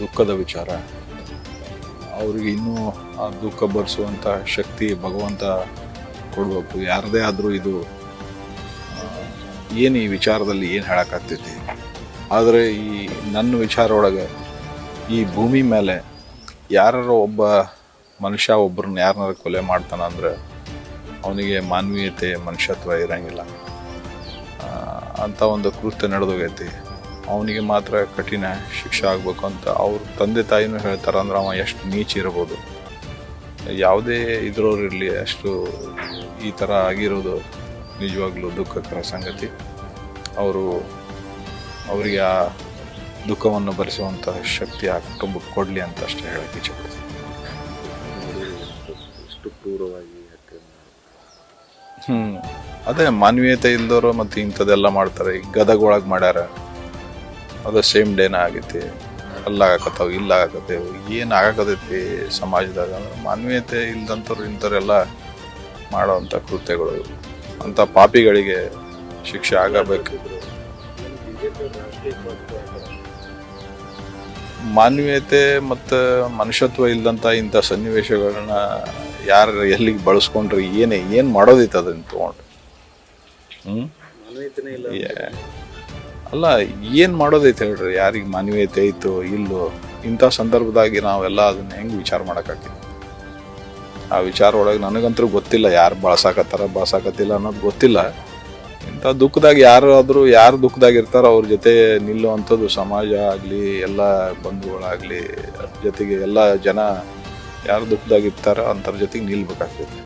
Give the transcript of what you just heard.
ದುಃಖದ ವಿಚಾರ. ಅವ್ರಿಗೆ ಇನ್ನೂ ಆ ದುಃಖ ಭರಿಸುವಂಥ ಶಕ್ತಿ ಭಗವಂತ ಕೊಡಬೇಕು. ಯಾರದೇ ಆದರೂ ಇದು ಏನು ಈ ವಿಚಾರದಲ್ಲಿ ಏನು ಹೇಳೋಕ್ಕಾಗ್ತೈತಿ? ಆದರೆ ಈ ನನ್ನ ವಿಚಾರ ಒಳಗೆ ಈ ಭೂಮಿ ಮೇಲೆ ಯಾರ ಒಬ್ಬ ಮನುಷ್ಯ ಒಬ್ಬರನ್ನ ಯಾರನ್ನಾರು ಕೊಲೆ ಮಾಡ್ತಾನಂದ್ರೆ ಅವನಿಗೆ ಮಾನವೀಯತೆ ಮನುಷ್ಯತ್ವ ಇರಂಗಿಲ್ಲ. ಅಂಥ ಒಂದು ಕೃತ್ಯ ನಡೆದೋಗೈತಿ. ಅವನಿಗೆ ಮಾತ್ರ ಕಠಿಣ ಶಿಕ್ಷೆ ಆಗಬೇಕು ಅಂತ ಅವ್ರ ತಂದೆ ತಾಯಿನೂ ಹೇಳ್ತಾರೆ ಅಂದ್ರೆ ಅವ ಎಷ್ಟು ನೀಚ ಇರ್ಬೋದು. ಯಾವುದೇ ಇದ್ರವ್ರು ಇರಲಿ ಅಷ್ಟು ಈ ಥರ ಆಗಿರೋದು ನಿಜವಾಗ್ಲೂ ದುಃಖಕರ ಸಂಗತಿ. ಅವರು ಅವರಿಗೆ ಆ ದುಃಖವನ್ನು ಭರಿಸುವಂಥ ಶಕ್ತಿ ಆ ಕುಟುಂಬಕ್ಕೆ ಕೊಡಲಿ ಅಂತ ಅಷ್ಟೇ ಹೇಳಕ್ಕೆ ಇಚ್ಛೆಪಡ್ತೀನಿ ಕ್ರೂರವಾಗಿ ಹ್ಞೂ ಅದೇ ಮಾನವೀಯತೆ ಇಲ್ದವರು ಮತ್ತೆ ಇಂಥದ್ದೆಲ್ಲ ಮಾಡ್ತಾರೆ. ಈಗ ಗದಗ ಒಳಗೆ ಮಾಡ್ಯಾರ. ಅದು ಸೇಮ್ ಡೇನ ಆಗೈತಿ. ಅಲ್ಲಾಗಕತ್ತಾವ ಇಲ್ಲ ಆಗಕತ್ತೇವು ಏನು ಆಗಕತ್ತೈತಿ ಸಮಾಜದಾಗ ಅಂದ್ರೆ ಮಾನವೀಯತೆ ಇಲ್ದಂಥವ್ರು ಇಂಥವ್ರೆಲ್ಲ ಮಾಡೋವಂಥ ಕೃತ್ಯಗಳು. ಅಂಥ ಪಾಪಿಗಳಿಗೆ ಶಿಕ್ಷೆ ಆಗಬೇಕು. ಮಾನವೀಯತೆ ಮತ್ತು ಮನುಷ್ಯತ್ವ ಇಲ್ಲದಂಥ ಇಂಥ ಸನ್ನಿವೇಶಗಳನ್ನ ಯಾರು ಎಲ್ಲಿಗೆ ಬಳಸ್ಕೊಂಡ್ರೆ, ಏನೇ, ಏನು ಮಾಡೋದಿತ್ತು ಅದನ್ನು ತೊಗೊಂಡು. ಹ್ಞೂ ಅಲ್ಲ, ಏನು ಮಾಡೋದೈತೆ ಹೇಳ್ರಿ? ಯಾರಿಗೆ ಮಾನವೀಯತೆ ಐತೋ ಇಲ್ಲೋ? ಇಂಥ ಸಂದರ್ಭದಾಗಿ ನಾವೆಲ್ಲ ಅದನ್ನ ಹೆಂಗೆ ವಿಚಾರ ಮಾಡೋಕ್ಕಾಗ್ತದೆ ಆ ವಿಚಾರ ಒಳಗೆ ನನಗಂತೂ ಗೊತ್ತಿಲ್ಲ, ಯಾರು ಬಳಸಾಕತ್ತಾರ, ಬಳಸಾಕತ್ತಿಲ್ಲ ಅನ್ನೋದು ಗೊತ್ತಿಲ್ಲ. ಇಂಥ ದುಃಖದಾಗ ಯಾರು ಆದರೂ ಯಾರು ದುಃಖದಾಗ ಇರ್ತಾರೋ ಅವ್ರ ಜೊತೆ ನಿಲ್ಲುವಂಥದ್ದು ಸಮಾಜ ಆಗಲಿ, ಎಲ್ಲ ಬಂಧುಗಳಾಗಲಿ ಜೊತೆಗೆ ಎಲ್ಲ ಜನ ಯಾರು ದುಃಖದಾಗ ಇರ್ತಾರೋ ಅಂಥವ್ರ ಜೊತೆಗೆ ನಿಲ್ಬೇಕಾಗ್ತೈತೆ.